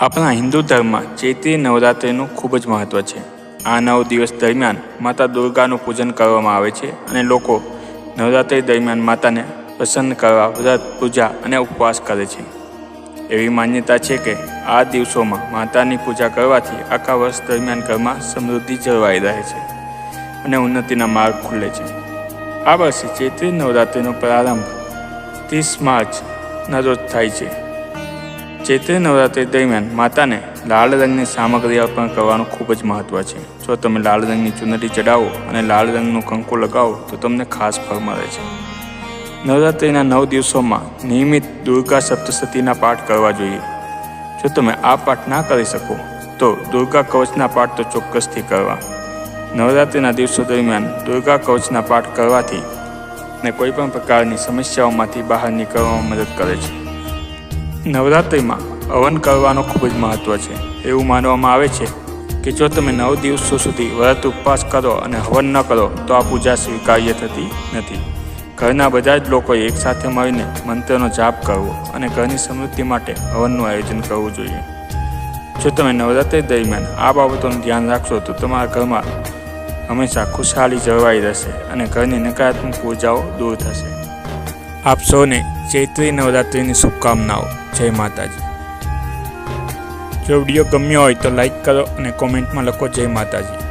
આપણા હિન્દુ ધર્મમાં ચૈત્રી નવરાત્રિનું ખૂબ જ મહત્ત્વ છે. આ નવ દિવસ દરમિયાન માતા દુર્ગાનું પૂજન કરવામાં આવે છે અને લોકો નવરાત્રિ દરમિયાન માતાને પ્રસન્ન કરવા વ્રત, પૂજા અને ઉપવાસ કરે છે. એવી માન્યતા છે કે આ દિવસોમાં માતાની પૂજા કરવાથી આખા વર્ષ દરમિયાન ઘરમાં સમૃદ્ધિ જળવાઈ રહે છે અને ઉન્નતિના માર્ગ ખુલે છે. આ વર્ષે ચૈત્રી નવરાત્રિનો પ્રારંભ ત્રીસ માર્ચના રોજ થાય છે. ચૈત્રી નવરાત્રિ દરમિયાન માતાને લાલ રંગની સામગ્રી અર્પણ કરવાનું ખૂબ જ મહત્ત્વ છે. જો તમે લાલ રંગની ચુનરી ચડાવો અને લાલ રંગનું કંકુ લગાવો, તો તમને ખાસ ફળ મળે છે. નવરાત્રિના નવ દિવસોમાં નિયમિત દુર્ગા સપ્તસતીના પાઠ કરવા જોઈએ. જો તમે આ પાઠ ના કરી શકો, તો દુર્ગા કવચના પાઠ તો ચોક્કસથી કરવા. નવરાત્રિના દિવસો દરમિયાન દુર્ગા કવચના પાઠ કરવાથી ને કોઈપણ પ્રકારની સમસ્યાઓમાંથી બહાર નીકળવામાં મદદ કરે છે. નવરાત્રિમાં હવન કરવાનો ખૂબ જ મહત્ત્વ છે. એવું માનવામાં આવે છે કે જો તમે નવ દિવસો સુધી વ્રત ઉપવાસ કરો અને હવન ન કરો, તો આ પૂજા સ્વીકાર્ય થતી નથી. ઘરના બધા જ લોકોએ એકસાથે મળીને મંત્રનો જાપ કરવો અને ઘરની સમૃદ્ધિ માટે હવનનું આયોજન કરવું જોઈએ. જો તમે નવરાત્રિ દરમિયાન આ બાબતોનું ધ્યાન રાખશો, તો તમારા ઘરમાં હંમેશા ખુશહાલી જળવાઈ રહેશે અને ઘરની નકારાત્મક ઉર્જાઓ દૂર થશે. આપ સૌને ચૈત્રી નવરાત્રિની શુભકામનાઓ. જય માતાજી. જો વીડિયો ગમ્યો હોય તો લાઈક કરો અને કોમેન્ટમાં લખો જય માતાજી.